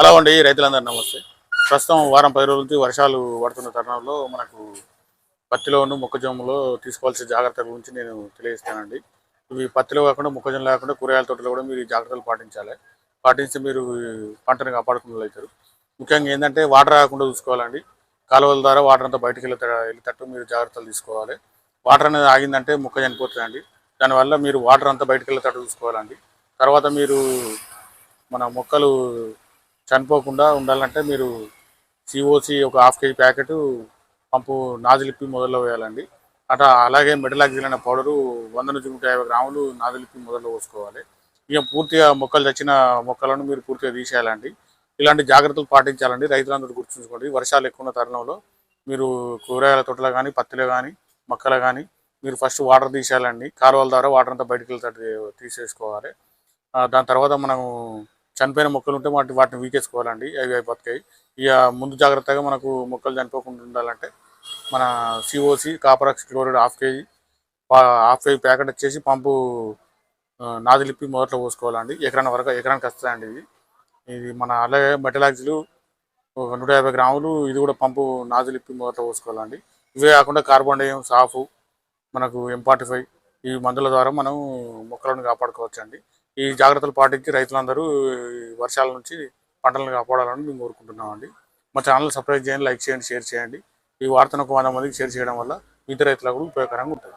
Hello అండి రైతులందరూ నమస్తే. ప్రస్తుతం వారం పది రోజుల నుంచి వర్షాలు పడుతున్న తరుణంలో మనకు పత్తిలోను మొక్కజొన్నలో తీసుకోవాల్సిన జాగ్రత్తల గురించి నేను తెలియజేస్తానండి. ఇవి పత్తిలో కాకుండా మొక్కజొన్న లేకుండా కూరగాయల తోటలో కూడా మీరు జాగ్రత్తలు పాటించాలి. పాటించి మీరు పంటను కాపాడుకున్న అవుతారు ముఖ్యంగా ఏంటంటే వాటర్ రాకుండా చూసుకోవాలండి. కాలువల ద్వారా వాటర్ అంతా బయటికి వెళ్ళేటట్టు మీరు జాగ్రత్తలు తీసుకోవాలి. వాటర్ అనేది ఆగిందంటే మొక్క చనిపోతుందండి దానివల్ల మీరు వాటర్ అంతా బయటికి వెళ్ళేటట్టు చూసుకోవాలండి. తర్వాత మీరు మన మొక్కలు చనిపోకుండా ఉండాలంటే మీరు సిఓసి ఒక హాఫ్ కేజీ ప్యాకెట్ పంపు నాజులిప్పి మొదల్లో వేయాలండి. అట అలాగే మెడలాక్సిల్ అనే పౌడరు వంద నుంచి నూట యాభై గ్రాములు నాజులిప్పి మొదల్లో పోసుకోవాలి. ఇక పూర్తిగా మొక్కలు తెచ్చిన మొక్కలను మీరు పూర్తిగా తీసేయాలండి. ఇలాంటి జాగ్రత్తలు పాటించాలండి. రైతులందరూ గుర్తుంచుకోండి. వర్షాలు ఎక్కువ ఉన్న తరుణంలో మీరు కూరగాయల తోటలో కానీ పత్తిలో కానీ మొక్కలు కానీ మీరు ఫస్ట్ వాటర్ తీసేయాలండి. కాలువల ద్వారా వాటర్ అంతా బయటకు వెళ్తే తీసేసుకోవాలి. దాని తర్వాత మనం చనిపోయిన మొక్కలు ఉంటే వాటి వాటిని వీకేసుకోవాలండి. అవి అవి బతికాయి. ఇక ముందు జాగ్రత్తగా మనకు మొక్కలు చనిపోకుండా ఉండాలంటే మన COC copper oxy chloride half KG half KG packet వచ్చేసి పంపు నాదిలిప్పి మొదట్లో పోసుకోవాలండి. ఎకరాన్ని వరకు ఎకరానికి వస్తుందండి ఇది. ఇది మన అలాగే మెటలాక్సిలు నూట యాభై గ్రాములు ఇది కూడా పంపు నాదిలిప్పి మొదట్లో పోసుకోవాలండి. ఇవే కాకుండా కార్బన్ డైఆక్సైడ్ సాఫు మనకు ఎం ఫార్టీ ఫైవ్ ఈ మందుల ద్వారా మనం మొక్కలను కాపాడుకోవచ్చండి. ఈ జాగ్రత్తలు పాటించి రైతులందరూ వర్షాల నుంచి పంటలను కాపాడాలని మేము కోరుకుంటున్నామండి. మా ఛానల్ సబ్స్క్రైబ్ చేయండి లైక్ చేయండి షేర్ చేయండి. ఈ వార్తను ఒక వంద మందికి షేర్ చేయడం వల్ల మిగతా రైతులకు ఉపయోగకరంగా ఉంటుంది.